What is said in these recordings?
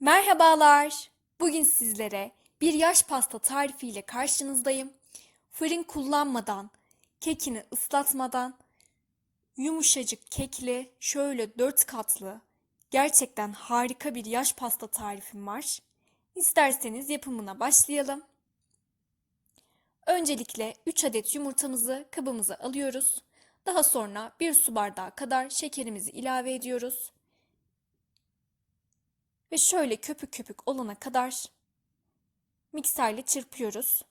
Merhabalar. Bugün sizlere bir yaş pasta tarifiyle karşınızdayım. Fırın kullanmadan, kekini ıslatmadan, yumuşacık kekli, şöyle dört katlı, gerçekten harika bir yaş pasta tarifim var. İsterseniz yapımına başlayalım. Öncelikle 3 adet yumurtamızı kabımıza alıyoruz. Daha sonra 1 su bardağı kadar şekerimizi ilave ediyoruz. Ve şöyle köpük köpük olana kadar mikserle çırpıyoruz.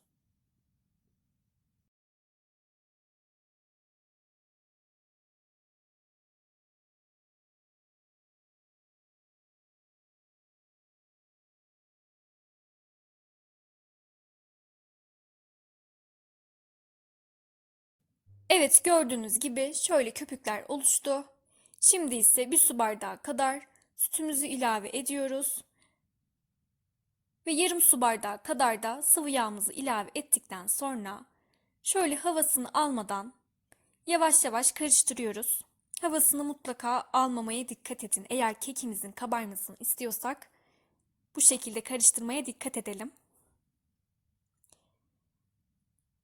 Evet gördüğünüz gibi şöyle köpükler oluştu. Şimdi ise bir su bardağı kadar sütümüzü ilave ediyoruz. Ve yarım su bardağı kadar da sıvı yağımızı ilave ettikten sonra şöyle havasını almadan yavaş yavaş karıştırıyoruz. Havasını mutlaka almamaya dikkat edin. Eğer kekimizin kabarmasını istiyorsak bu şekilde karıştırmaya dikkat edelim.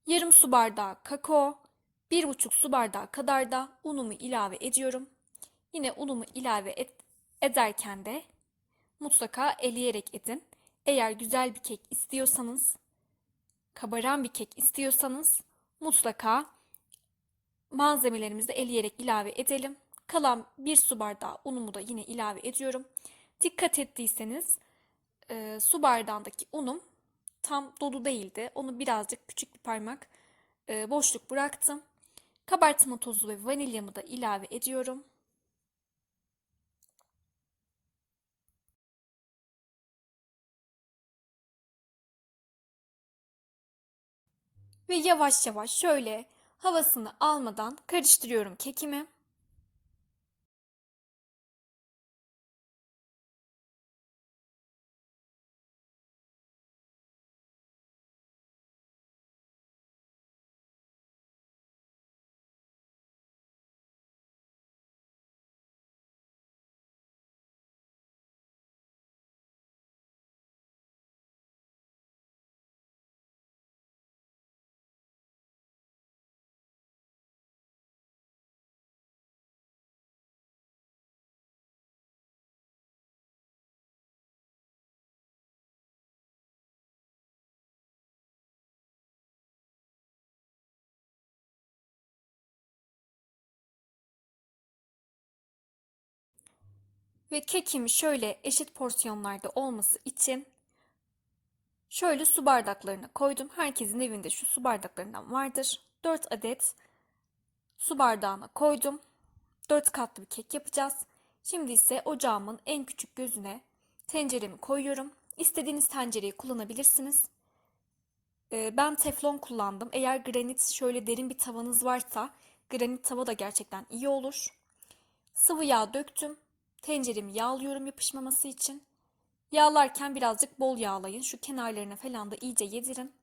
Yarım su bardağı kakao, bir buçuk su bardağı kadar da unumu ilave ediyorum. Yine unumu ilave et, ederken de mutlaka eleyerek edin. Eğer güzel bir kek istiyorsanız, kabaran bir kek istiyorsanız mutlaka malzemelerimizi eleyerek ilave edelim. Kalan bir su bardağı unumu da yine ilave ediyorum. Dikkat ettiyseniz e, su bardağındaki unum tam dolu değildi. Onu birazcık küçük bir parmak e, boşluk bıraktım. Kabartma tozu ve vanilyamı da ilave ediyorum. Ve yavaş yavaş şöyle havasını almadan karıştırıyorum kekimi. Ve kekim şöyle eşit porsiyonlarda olması için şöyle su bardaklarına koydum. Herkesin evinde şu su bardaklarından vardır. 4 adet su bardağına koydum. 4 katlı bir kek yapacağız. Şimdi ise ocağımın en küçük gözüne tenceremi koyuyorum. İstediğiniz tencereyi kullanabilirsiniz. Ee, ben teflon kullandım. Eğer granit şöyle derin bir tavanız varsa granit tava da gerçekten iyi olur. Sıvı yağ döktüm. Tenceremi yağlıyorum yapışmaması için. Yağlarken birazcık bol yağlayın. Şu kenarlarına falan da iyice yedirin.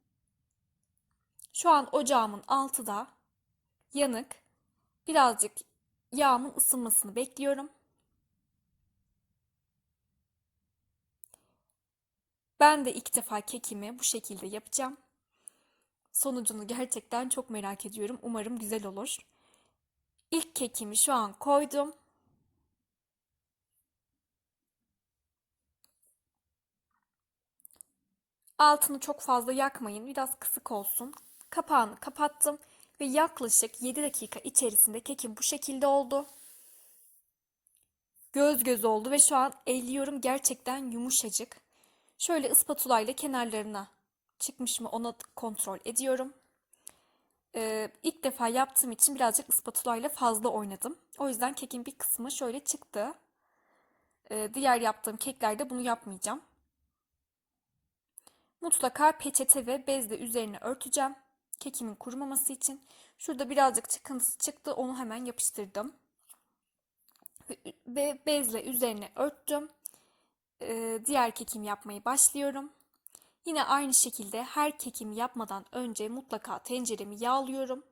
Şu an ocağımın altı da yanık. Birazcık yağımın ısınmasını bekliyorum. Ben de ilk defa kekimi bu şekilde yapacağım. Sonucunu gerçekten çok merak ediyorum. Umarım güzel olur. İlk kekimi şu an koydum. Altını çok fazla yakmayın. Biraz kısık olsun. Kapağını kapattım ve yaklaşık 7 dakika içerisinde kekim bu şekilde oldu. Göz göz oldu ve şu an elliyorum gerçekten yumuşacık. Şöyle ıspatula ile kenarlarına çıkmış mı ona kontrol ediyorum. Ee, ilk defa yaptığım için birazcık ıspatula ile fazla oynadım. O yüzden kekin bir kısmı şöyle çıktı. Ee, diğer yaptığım keklerde bunu yapmayacağım. Mutlaka peçete ve bezle üzerine örteceğim. Kekimin kurumaması için. Şurada birazcık çıkıntısı çıktı. Onu hemen yapıştırdım. Ve bezle üzerine örttüm. Ee, diğer kekim yapmayı başlıyorum. Yine aynı şekilde her kekim yapmadan önce mutlaka tenceremi yağlıyorum.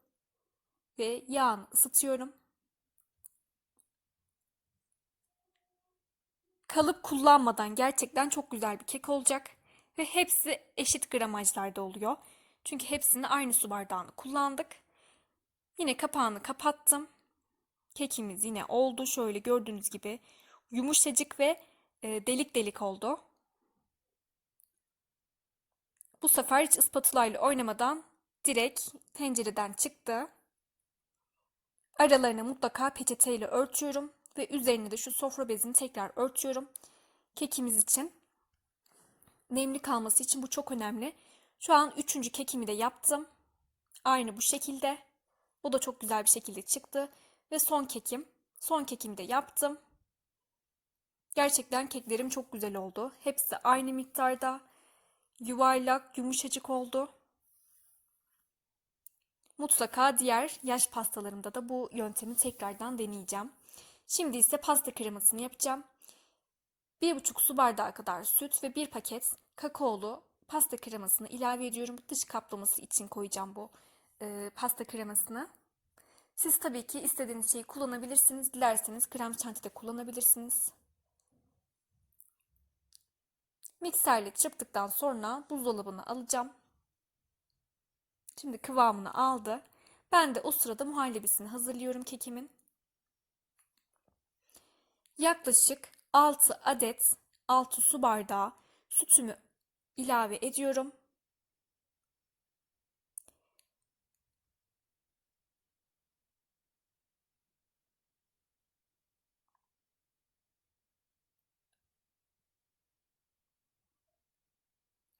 Ve yağını ısıtıyorum. kalıp kullanmadan gerçekten çok güzel bir kek olacak. Ve hepsi eşit gramajlarda oluyor. Çünkü hepsini aynı su bardağını kullandık. Yine kapağını kapattım. Kekimiz yine oldu. Şöyle gördüğünüz gibi yumuşacık ve e, delik delik oldu. Bu sefer hiç ıspatulayla oynamadan direkt tencereden çıktı. Aralarını mutlaka peçeteyle örtüyorum ve üzerine de şu sofra bezini tekrar örtüyorum. Kekimiz için nemli kalması için bu çok önemli. Şu an üçüncü kekimi de yaptım. Aynı bu şekilde. Bu da çok güzel bir şekilde çıktı. Ve son kekim. Son kekimi de yaptım. Gerçekten keklerim çok güzel oldu. Hepsi aynı miktarda. Yuvarlak, yumuşacık oldu. Mutlaka diğer yaş pastalarımda da bu yöntemi tekrardan deneyeceğim. Şimdi ise pasta kremasını yapacağım. 1,5 su bardağı kadar süt ve 1 paket kakaolu pasta kremasını ilave ediyorum. Dış kaplaması için koyacağım bu e, pasta kremasını. Siz tabii ki istediğiniz şeyi kullanabilirsiniz. Dilerseniz krem şanti kullanabilirsiniz. Mikserle çırptıktan sonra buzdolabına alacağım. Şimdi kıvamını aldı. Ben de o sırada muhallebisini hazırlıyorum kekimin. Yaklaşık 6 adet 6 su bardağı sütümü ilave ediyorum.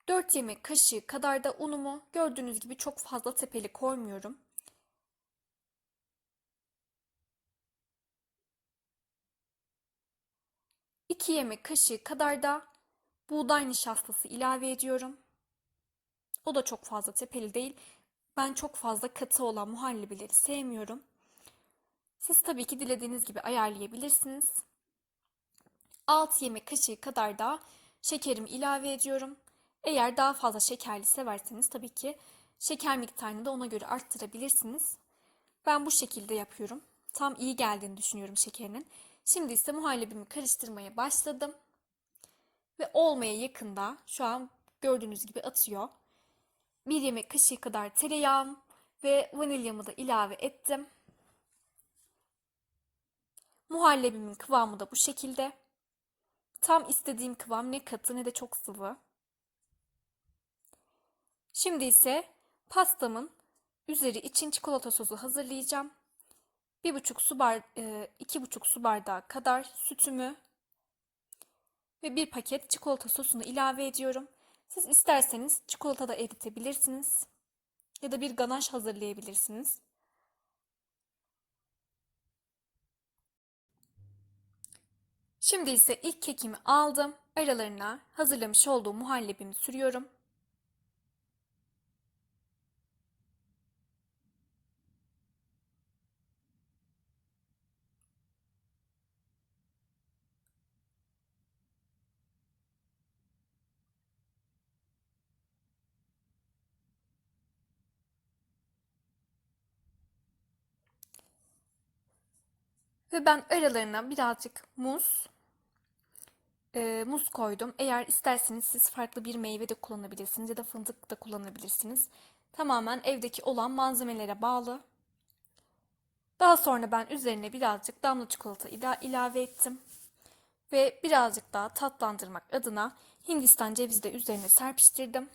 Dört yemek kaşığı kadar da unumu gördüğünüz gibi çok fazla tepeli koymuyorum. 2 yemek kaşığı kadar da buğday nişastası ilave ediyorum. O da çok fazla tepeli değil. Ben çok fazla katı olan muhallebileri sevmiyorum. Siz tabii ki dilediğiniz gibi ayarlayabilirsiniz. 6 yemek kaşığı kadar da şekerimi ilave ediyorum. Eğer daha fazla şekerli severseniz tabii ki şeker miktarını da ona göre arttırabilirsiniz. Ben bu şekilde yapıyorum. Tam iyi geldiğini düşünüyorum şekerinin. Şimdi ise muhallebimi karıştırmaya başladım. Ve olmaya yakında şu an gördüğünüz gibi atıyor. Bir yemek kaşığı kadar tereyağım ve vanilyamı da ilave ettim. Muhallebimin kıvamı da bu şekilde. Tam istediğim kıvam ne katı ne de çok sıvı. Şimdi ise pastamın üzeri için çikolata sosu hazırlayacağım. 1,5 su bar, 2,5 e, su bardağı kadar sütümü ve bir paket çikolata sosunu ilave ediyorum. Siz isterseniz çikolata da eritebilirsiniz ya da bir ganaj hazırlayabilirsiniz. Şimdi ise ilk kekimi aldım. Aralarına hazırlamış olduğum muhallebimi sürüyorum. Ve ben aralarına birazcık muz, e, muz koydum. Eğer isterseniz siz farklı bir meyve de kullanabilirsiniz ya da fındık da kullanabilirsiniz. Tamamen evdeki olan malzemelere bağlı. Daha sonra ben üzerine birazcık damla çikolata ilave ettim. Ve birazcık daha tatlandırmak adına Hindistan cevizi de üzerine serpiştirdim.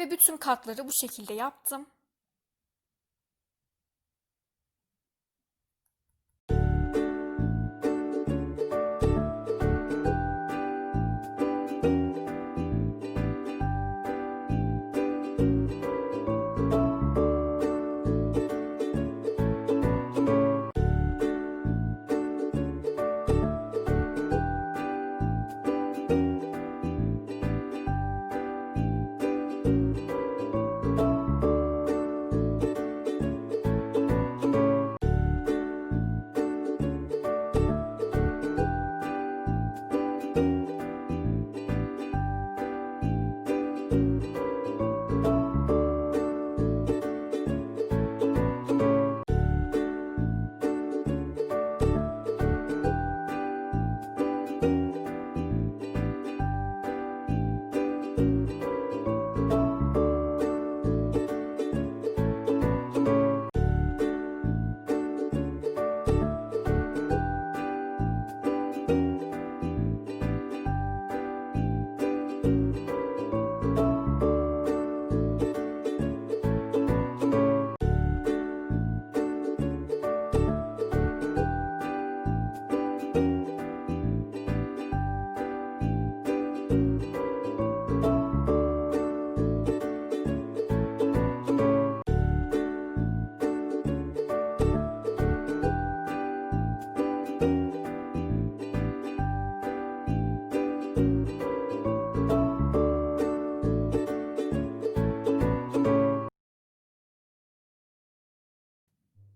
Ve bütün katları bu şekilde yaptım.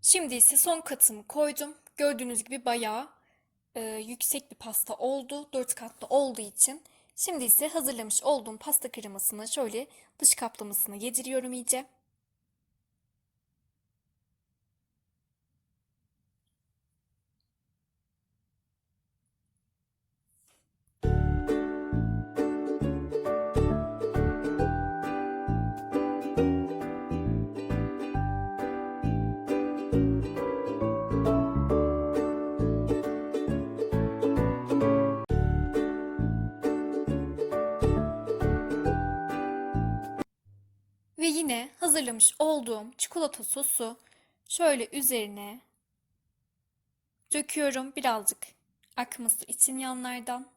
Şimdi ise son katımı koydum. Gördüğünüz gibi bayağı e, yüksek bir pasta oldu. Dört katlı olduğu için. Şimdi ise hazırlamış olduğum pasta kremasını şöyle dış kaplamasına yediriyorum iyice. Hazırlamış olduğum çikolata sosu şöyle üzerine döküyorum birazcık akması için yanlardan.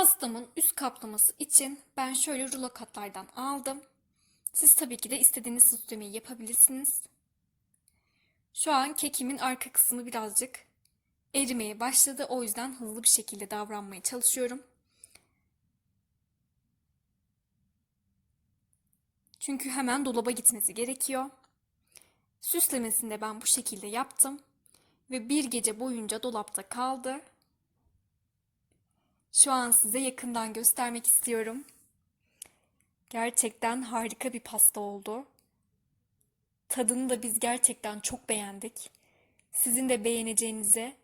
Pastamın üst kaplaması için ben şöyle rulo katlardan aldım. Siz tabii ki de istediğiniz süslemeyi yapabilirsiniz. Şu an kekimin arka kısmı birazcık erimeye başladı. O yüzden hızlı bir şekilde davranmaya çalışıyorum. Çünkü hemen dolaba gitmesi gerekiyor. Süslemesini de ben bu şekilde yaptım. Ve bir gece boyunca dolapta kaldı. Şu an size yakından göstermek istiyorum. Gerçekten harika bir pasta oldu. Tadını da biz gerçekten çok beğendik. Sizin de beğeneceğinize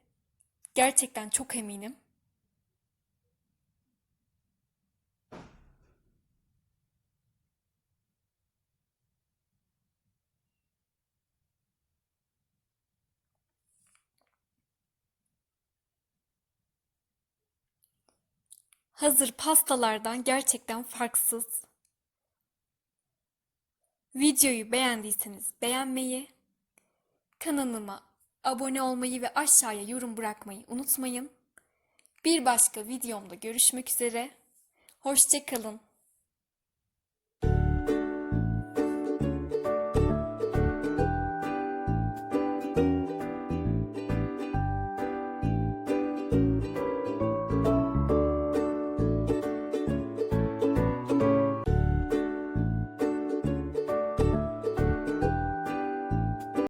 gerçekten çok eminim. Hazır pastalardan gerçekten farksız. Videoyu beğendiyseniz beğenmeyi, kanalıma abone olmayı ve aşağıya yorum bırakmayı unutmayın. Bir başka videomda görüşmek üzere. Hoşça kalın.